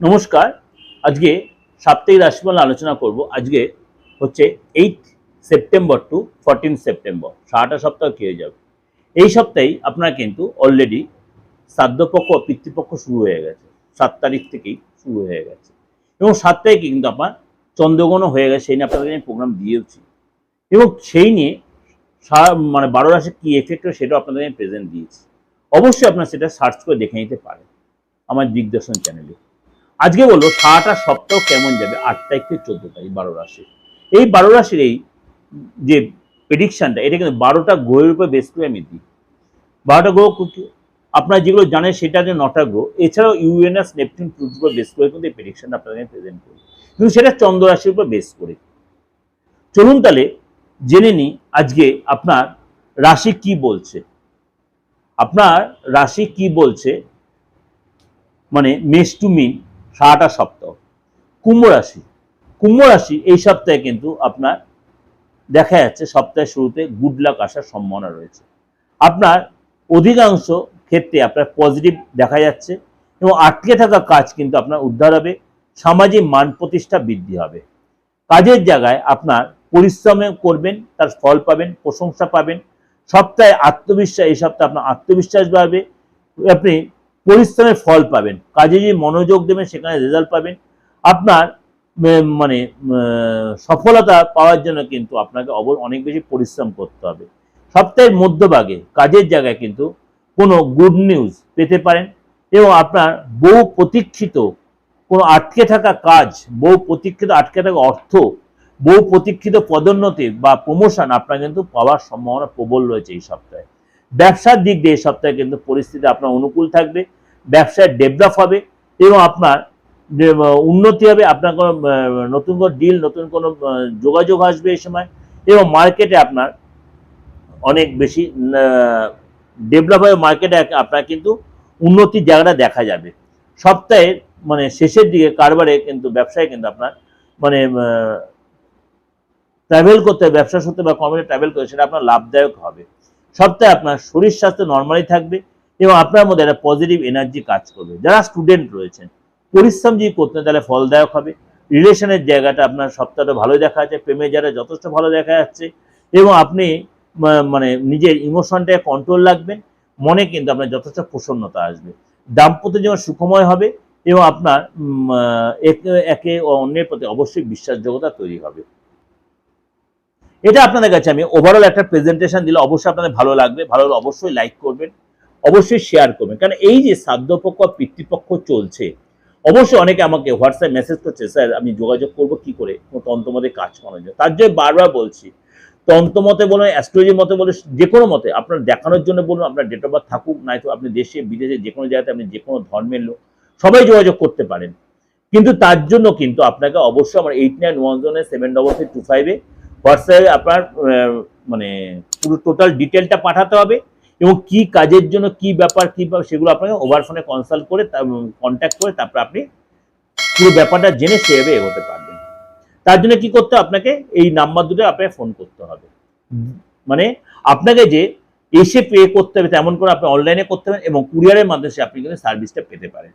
নমস্কার। আজকে সাপ্তাহিক রাশিফল আলোচনা করব। আজকে হচ্ছে eight September two fourteen September সারাটা সপ্তাহ হয়ে যাবে। এই সপ্তাহেই আপনার কিন্তু অলরেডি শ্রাদ্ধপক্ষ পিতৃপক্ষ শুরু হয়ে গেছে। সাত তারিখ থেকেই শুরু হয়ে গেছে। এবং সাত তারিখে কিন্তু আপনার চন্দ্রগ্রহণও হয়ে গেছে। সেই নিয়ে আপনাদের আমি প্রোগ্রাম দিয়েওছি এবং সেই নিয়ে মানে বারো রাশি কী এফেক্ট হয় সেটাও আপনাদের আমি প্রেজেন্ট দিয়েছি। অবশ্যই আপনার সেটা সার্চ করে দেখে নিতে পারেন। আমার দিগদর্শন চ্যানেলে আজকে বলব সারাটা সপ্তাহ কেমন যাবে? আট তারিখ থেকে চোদ্দ তারিখ, বারো রাশি। এই বারো রাশির এই যে প্রেডিকশনটা এটা কিন্তু বারোটা গ্রহের উপর বেস করে আমি দিই। বারোটা গ্রহ আপনারা যেগুলো জানেন সেটা যে নটা গ্রহ। এছাড়াও ইউএনএস নেপচুন প্লুটোর উপর বেস করে কিন্তু এই প্রেডিকশনটা আপনাদের প্রেজেন্ট করি। কিন্তু সেটা চন্দ্র রাশির উপর বেস করে। চলুন তাহলে জেনে নিই আজকে আপনার রাশি কি বলছে। আপনার রাশি কি বলছে? মানে মেষ টু মিন। সারাটা সপ্তাহ কুম্ভ রাশি। কুম্ভ রাশি এই সপ্তাহে কিন্তু আপনার দেখা যাচ্ছে সপ্তাহের শুরুতে গুড লাক আসার সম্ভাবনা রয়েছে। আপনার অধিকাংশ ক্ষেত্রে আপনার পজিটিভ দেখা যাচ্ছে এবং আটকে থাকা কাজ কিন্তু আপনার উদ্ধার হবে, সামাজিক মান প্রতিষ্ঠা বৃদ্ধি হবে। কাজের জায়গায় আপনার পরিশ্রমে করবেন, তার ফল পাবেন, প্রশংসা পাবেন। সপ্তাহে আত্মবিশ্বাস, এই সপ্তাহে আপনার আত্মবিশ্বাস বাড়বে। আপনি পরিশ্রমের ফল পাবেন। কাজে যে মনোযোগ দেবেন, সেখানে রেজাল্ট পাবেন। আপনার মানে সফলতা পাওয়ার জন্য কিন্তু আপনাকে অব, অনেক বেশি পরিশ্রম করতে হবে। সপ্তাহের মধ্যভাগে, কাজের জায়গায় কিন্তু কোনো গুড নিউজ পেতে পারেন এবং আপনার বহু প্রতীক্ষিত, কোনো আটকে থাকা কাজ, বহু প্রতীক্ষিত, আটকে থাকা অর্থ, বহু প্রতীক্ষিত পদোন্নতি বা প্রমোশন আপনার কিন্তু পাওয়ার সম্ভাবনা প্রবল রয়েছে এই সপ্তাহে। ব্যবসার দিক দিয়ে এই সপ্তাহে কিন্তু পরিস্থিতি আপনার অনুকূল থাকবে। ব্যবসায় ডেভেলপ হবে এবং আপনার উন্নতি হবে, আপনার কোনো নতুন কোনো ডিল নতুন কোনো যোগাযোগ আসবে এই সময় এবং মার্কেটে আপনার অনেক বেশি ডেভেলপ হবে মার্কেটে আপনার কিন্তু উন্নতির জায়গাটা দেখা যাবে। সপ্তাহের মানে শেষের দিকে কারবারে কিন্তু ব্যবসায় কিন্তু আপনার মানে ট্রাভেল করতে, ব্যবসা সূত্রে বা কর্মে ট্রাভেল করতে, সেটা আপনার লাভদায়ক হবে। সপ্তাহে আপনার শরীর স্বাস্থ্য নর্মালি থাকবে এবং আপনার মধ্যে একটা পজিটিভ এনার্জি কাজ করবে। যারা স্টুডেন্ট রয়েছেন, পরিশ্রম যদি করতেন তাহলে ফলদায়ক হবে। রিলেশনের জায়গাটা আপনার সপ্তাহটা ভালো দেখা যাচ্ছে প্রেমের জায়গাটা যথেষ্ট ভালো দেখা যাচ্ছে এবং আপনি মানে নিজের ইমোশনটাকে কন্ট্রোল রাখবেন, মনে কিন্তু আপনার যথেষ্ট প্রসন্নতা আসবে। দাম্পত্য জীবন সুখময় হবে এবং আপনার একে অন্যের প্রতি অবশ্যই বিশ্বাসযোগ্যতা তৈরি হবে। এটা আপনাদের কাছে আমি ওভারঅল একটা প্রেজেন্টেশন দিলে অবশ্যই আপনাদের ভালো লাগবে। ভালো অবশ্যই লাইক করবেন। অবশ্যই শেয়ার করবেন। কারণ এই যে শ্রাদ্ধপক্ষ পিতৃপক্ষ চলছে, অবশ্যই অনেকে আমাকে হোয়াটসঅ্যাপ মেসেজ করছে, স্যার, আমি যোগাযোগ করব কি করে? কোনো তন্ত্রমতে কাজ করানোর জন্য। তার জন্য বারবার বলছি, তন্ত্রমতে বলুন অ্যাস্ট্রোলজির মতে বলুন, যে কোনো মতে, আপনার দেখানোর জন্য বলুন, আপনার ডেট অফ বার্থ থাকুক, নয়তো আপনি দেশে, বিদেশে, যে কোনো জায়গাতে আপনি যে কোনো ধর্মের লোক, সবাই যোগাযোগ করতে পারেন। কিন্তু তার জন্য কিন্তু আপনাকে অবশ্যই আমার এইট নাইন ওয়ান জনের সেভেন ডবল থ্রি টু ফাইভে হোয়াটসঅ্যাপে আপনার মানে পুরো টোটাল ডিটেলটা পাঠাতে হবে। এবং কি কাজের জন্য কি ব্যাপার, কি সেগুলো আপনাকে ওভার ফোনে কনসাল্ট করে কন্ট্যাক্ট করে তারপর আপনি পুরো ব্যাপারটা জেনে সেভাবে এগোতে পারবেন। তার জন্য কি করতে? আপনাকে? এই নাম্বার দুটো আপনাকে ফোন করতে হবে। মানে আপনাকে যে এসে পে করতে হবে, তেমন করে আপনি অনলাইনে করতে পারেন এবং কুরিয়ারের মাধ্যমে আপনি কিন্তু সার্ভিসটা পেতে পারেন।